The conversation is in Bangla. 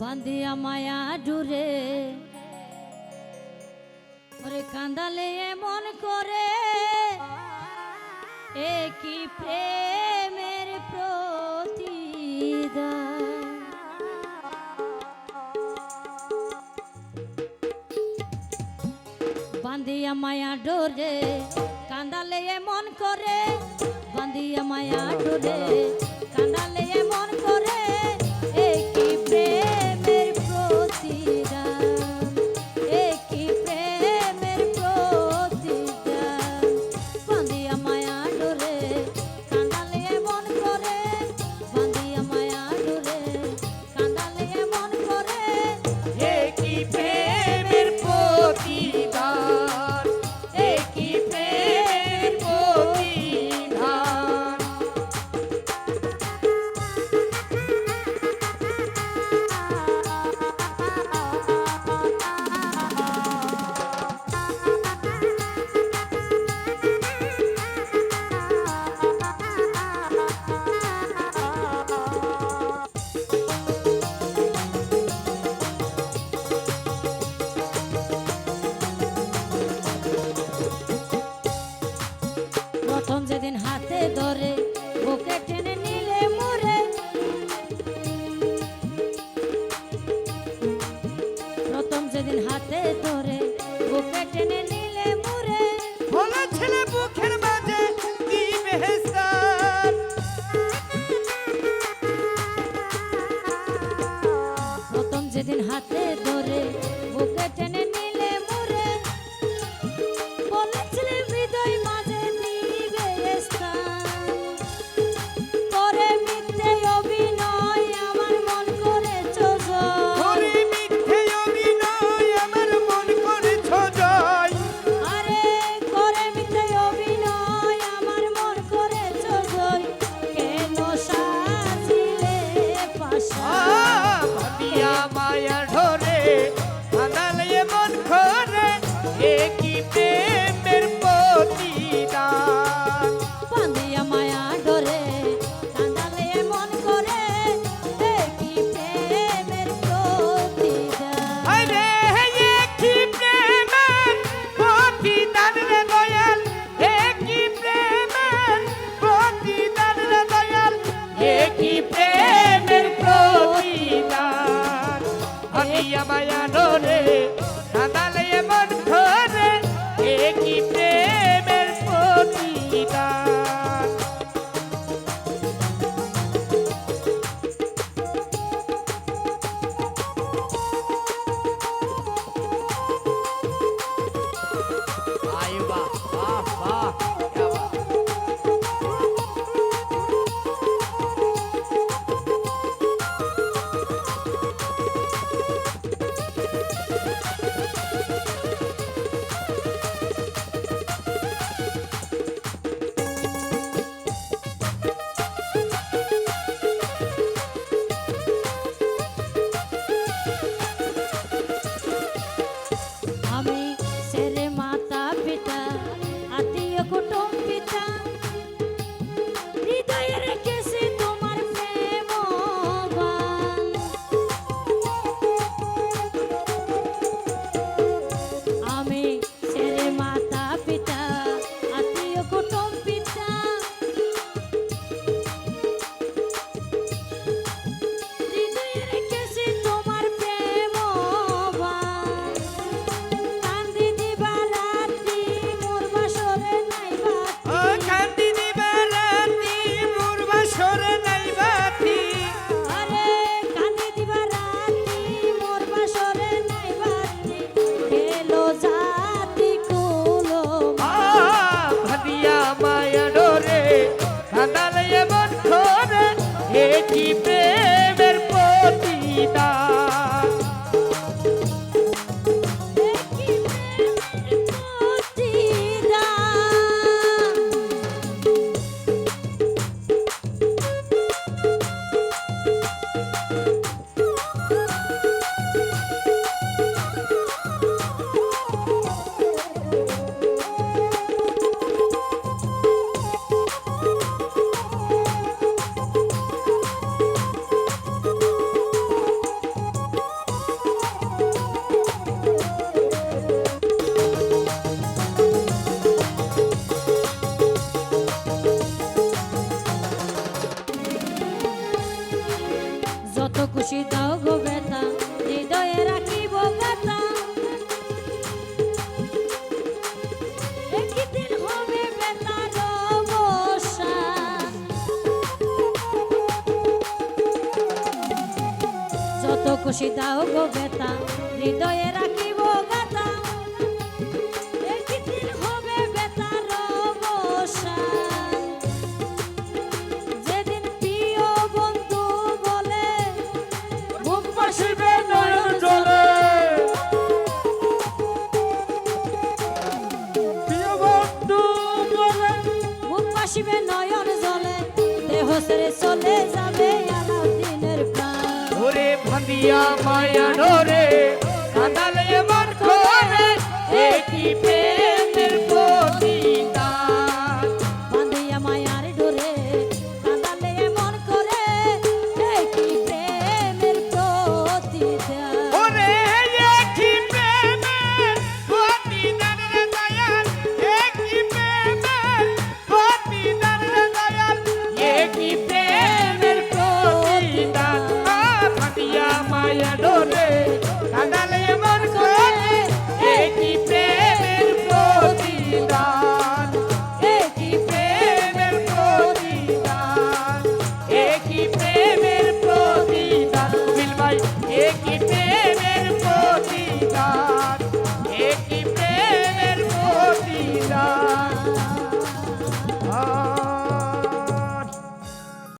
বাঁধিয়া মায়া ডুরে। ওরে কান্দালে এমন করে, একই প্রেমের প্রতিদা বাঁধিয়া মায়া ডোরে, কান্দালে এমন করে বাঁধিয়া মায়া ডোরে, কান্দালে আমি আমায় আনো রে সাঁতালে মন los খুশি দাও গো ব্যথা হৃদয়ে রাখিব ব্যথা। যত খুশি দাও গো ব্যথা হৃদয়ে ভাসিবে নয়ন জলে দেহ সেরে চলে যাবে আলাদিনের প্রাণ। ওরে ভান্দিয়া মায়া রে মায়া ডোরে